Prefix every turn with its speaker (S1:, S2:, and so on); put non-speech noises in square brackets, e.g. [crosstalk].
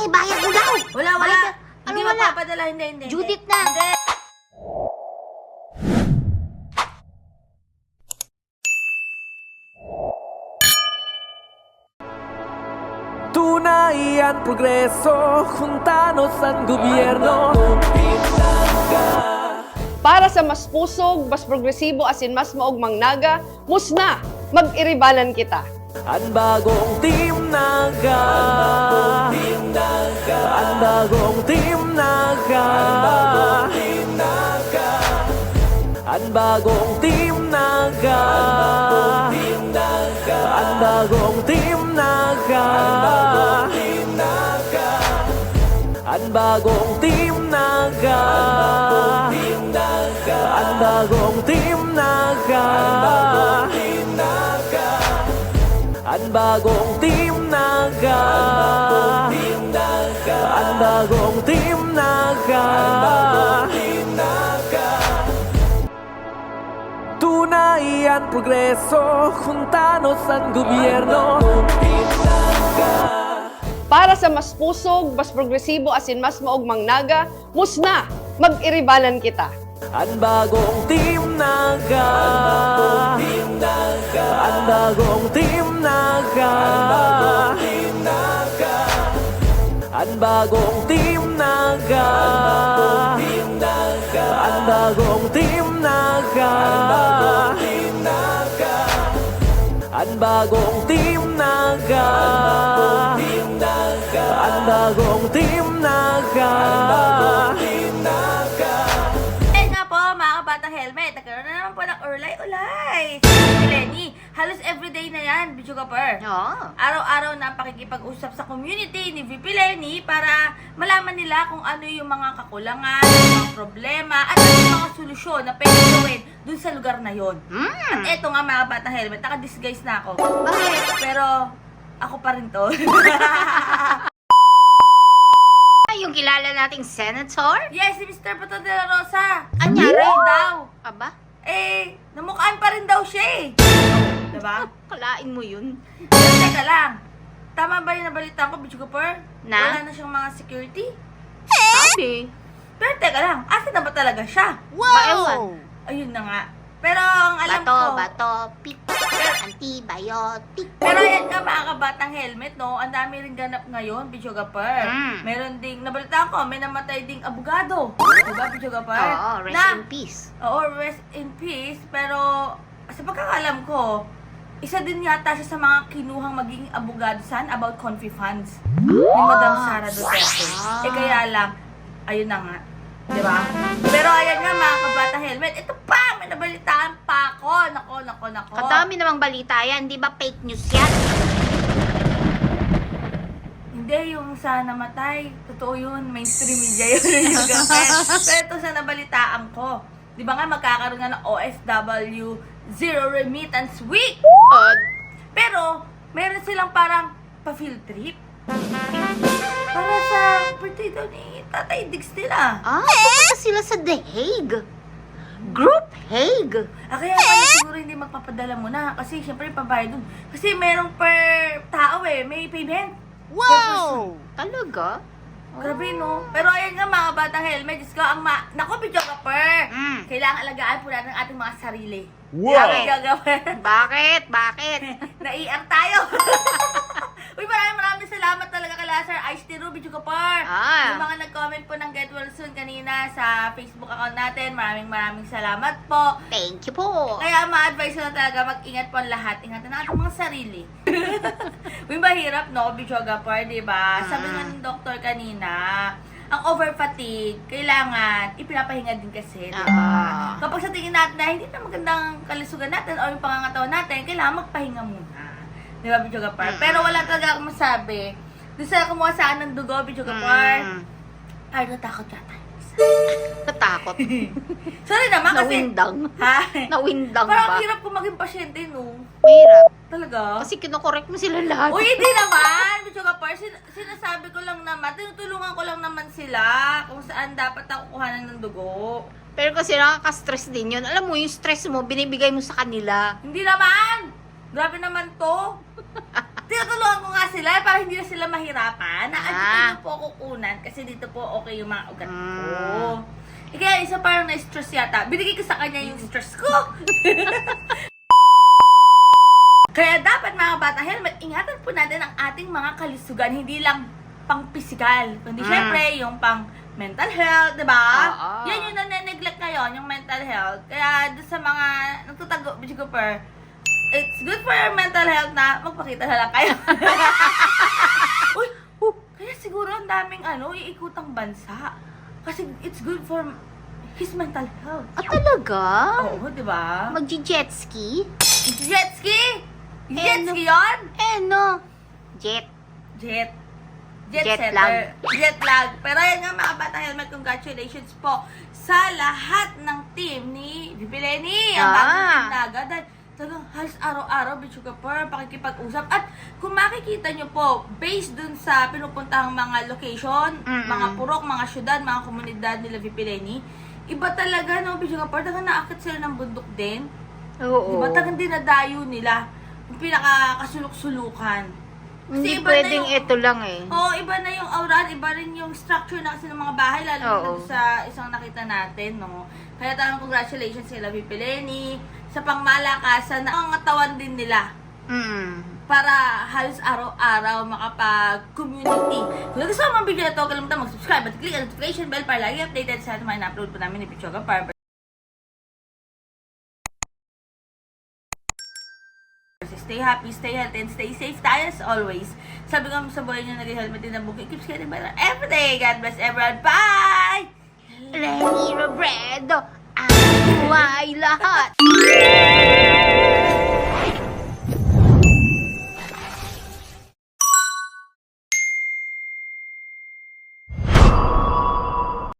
S1: Eh, bayad mo daw.
S2: Wala, wala.
S1: Bayad-
S2: Hindi
S1: Ano wala?
S2: mapapadala, hindi, hindi. hindi.
S1: Judith na.
S2: Hindi.
S3: Tunay ang progreso Juntanos ang gobyerno
S4: Para sa mas pusog, mas progresibo asin mas maugmang naga, musna, mag-iribanan kita.
S3: Ang bagong Team Naga Ang bagong Team Naga Ang bagong Team Naga Ang bagong Team Naga Ang bagong Team Naga Ang bagong Team bagong Team Naga Ang bagong Team Naga Tunay ang progreso Juntanos ang gobyerno.
S4: Para sa mas pusog, mas progresibo asin mas maugmang naga, musna, mag-iribanan kita.
S3: Ang bagong Team Naga Ang bagong Team ka At bagong team na ka At bagong team na ka At bagong team na ka At bagong team na
S2: ka At bagong team na ka Ayun nga po mga kabata helmet, nagkaroon na naman po ng ulay-ulay. Halos everyday na yan, Bicho Kapar.
S1: Oo.
S2: Araw-araw na pakikipag-usap sa community ni VP Lenny para malaman nila kung ano yung mga kakulangan, yung mga problema, at ano yung mga solusyon na pwede gawin dun sa lugar na yon.
S1: Hmm.
S2: At eto nga mga batang helmet, naka-disguise na ako.
S1: Bakit?
S2: Pero ako pa rin to. [laughs]
S1: Yung kilala nating senator?
S2: yes, si Mr. Pato de la Rosa.
S1: Anyari?
S2: Daw?
S1: Aba,
S2: Eh, namukhaan pa rin daw siya eh. Diba?
S1: kalain mo yun.
S2: Pero teka lang. Tama ba yung nabalita ko, Bitch Cooper?
S1: Na?
S2: Wala na siyang mga security?
S1: Sabi.
S2: Pero teka lang, asa na ba talaga siya?
S1: Wow!
S2: Ayun na nga. Pero ang alam
S1: bato,
S2: ko...
S1: bato, pik, antibiotic.
S2: Pero yan nga mga kabatang helmet, no? Ang dami rin ganap ngayon, Bicho Gapar.
S1: Mm.
S2: Meron ding, nabalita ko, may namatay ding abogado. Diba, Bicho Gapar?
S1: Oo, rest
S2: na,
S1: in peace.
S2: Oo, rest in peace. Pero, sa pagkakalam ko, isa din yata siya sa mga kinuhang maging abogado saan about confi funds ni Madam Sara Duterte.
S1: Ah.
S2: Eh kaya lang, ayun na nga. Di ba? Pero ayan nga mga kabata helmet, ito pa, may nabalitaan pa ako. Nako, nako, nako.
S1: Kadami namang balita yan, di ba fake news yan?
S2: Hindi, yung sa namatay. Totoo yun, mainstream media yun yung [laughs] gabi. Pero ito sa nabalitaan ko. Di ba nga magkakaroon nga ng OFW Zero Remittance Week?
S1: Uh,
S2: Pero, meron silang parang pa-field trip. Para sa birthday daw ni Tatay Diggs nila.
S1: ah, papunta sila sa The Hague. Group Hague.
S2: Ah, kaya pala siguro hindi magpapadala muna. Kasi syempre pabayad dun. Kasi merong per tao eh. May payment. Wow!
S1: Talaga?
S2: Grabe no. Pero ayan nga mga batang helmet. Diyos ko, ang ma... Naku, video ka per.
S1: Mm.
S2: Kailangan alagaan po natin ang ating mga sarili.
S1: Wow!
S2: Bakit gagawin?
S1: Bakit? Bakit? [laughs]
S2: Naiar tayo. [laughs] kala Sir Ice T. Ruby Chukapar.
S1: Ah.
S2: Yung mga nag-comment po ng Get Well Soon kanina sa Facebook account natin, maraming maraming salamat po.
S1: Thank you po.
S2: Kaya ma-advise na talaga mag-ingat po ang lahat. Ingatan natin mga sarili. [laughs] Uy, mahirap no, Bichogapar, di ba? Sabi nga ng doktor kanina, ang over fatigue, kailangan ipinapahinga din kasi, di ba?
S1: Ah.
S2: Kapag sa tingin natin na hindi na magandang kalusugan natin o yung pangangatawan natin, kailangan magpahinga muna. Di ba, Bichogapar?
S1: Mm.
S2: Pero wala talaga akong masabi. Doon sa kumuha saan ng dugo, Bichogapar,
S1: Mm.
S2: ay natakot yata. [laughs]
S1: Natakot. [laughs]
S2: Sorry naman kasi...
S1: Nawindang.
S2: Ha?
S1: Nawindang
S2: Parang
S1: ba?
S2: ang hirap ko maging pasyente, no?
S1: Mahirap.
S2: Talaga?
S1: Kasi kinokorek mo sila lahat.
S2: Uy, hindi naman! Bichoga Par, sin- sinasabi ko lang naman, tinutulungan ko lang naman sila kung saan dapat ako kuhanan ng dugo.
S1: Pero kasi nakaka-stress din yun. Alam mo, yung stress mo, binibigay mo sa kanila.
S2: Hindi naman! Grabe naman to! [laughs] tinutulungan ko nga sila para hindi na sila mahirapan. Na
S1: Ah.
S2: ah. niyo po kukunan kasi dito po okay yung mga ugat ko.
S1: Mm.
S2: Eh, kaya isa parang na-stress yata. Binigay ko sa kanya yung stress ko. [laughs] Kaya dapat mga bata helmet, ingatan po natin ang ating mga kalusugan, hindi lang pang physical, kundi
S1: Mm.
S2: syempre yung pang mental health, di ba? Yan yung nane-neglect ngayon, yung mental health. Kaya doon sa mga nagtutago, Bitch Cooper, it's good for your mental health na magpakita na lang kayo. [laughs] Uy, oh, kaya siguro ang daming ano, iikutang bansa. Kasi it's good for his mental health.
S1: Ah, talaga?
S2: Oo, di ba?
S1: Magji-jet ski?
S2: Jet ski! Jet
S1: ano?
S2: ski yun?
S1: Eh, no. Jet.
S2: Jet. Jet,
S1: Jet
S2: setter.
S1: lag.
S2: Jet lag. Pero yan nga mga bata helmet, congratulations po sa lahat ng team ni Bibi Lenny. Ang
S1: Ah.
S2: bagong team na agad. Talagang halos araw-araw, Bichuga Per, pakikipag-usap. At kung makikita nyo po, based dun sa pinupuntahang mga location,
S1: Mm-mm.
S2: mga purok, mga syudad, mga komunidad nila Bibi Lenny, iba talaga, no, Bichuga Per, talagang naakit sila ng bundok din.
S1: Oo.
S2: Diba? Talagang dinadayo nila yung pinaka-kasuluk-sulukan.
S1: Hindi
S2: iba na
S1: pwedeng
S2: yung-
S1: ito lang eh.
S2: Oo, iba na yung aura, iba rin yung structure na kasi ng mga bahay, lalo na
S1: Oo.
S2: sa isang nakita natin, no? Kaya talagang congratulations sila Pipileni sa pangmalakasan na ang katawan din nila
S1: Mm.
S2: para halos araw-araw makapag-community. Kung gusto mo ang video na to, kalimutan mag-subscribe at click ang notification bell para lagi updated sa mga na-upload po namin ni Pichoga Par. Stay happy, stay healthy, and stay safe tayo as always. Sabi ko sa buhay niyo, nag-helmet din ang bukid. Keeps getting better every day. God bless everyone. Bye!
S1: Lenny Robredo, ang buhay lahat.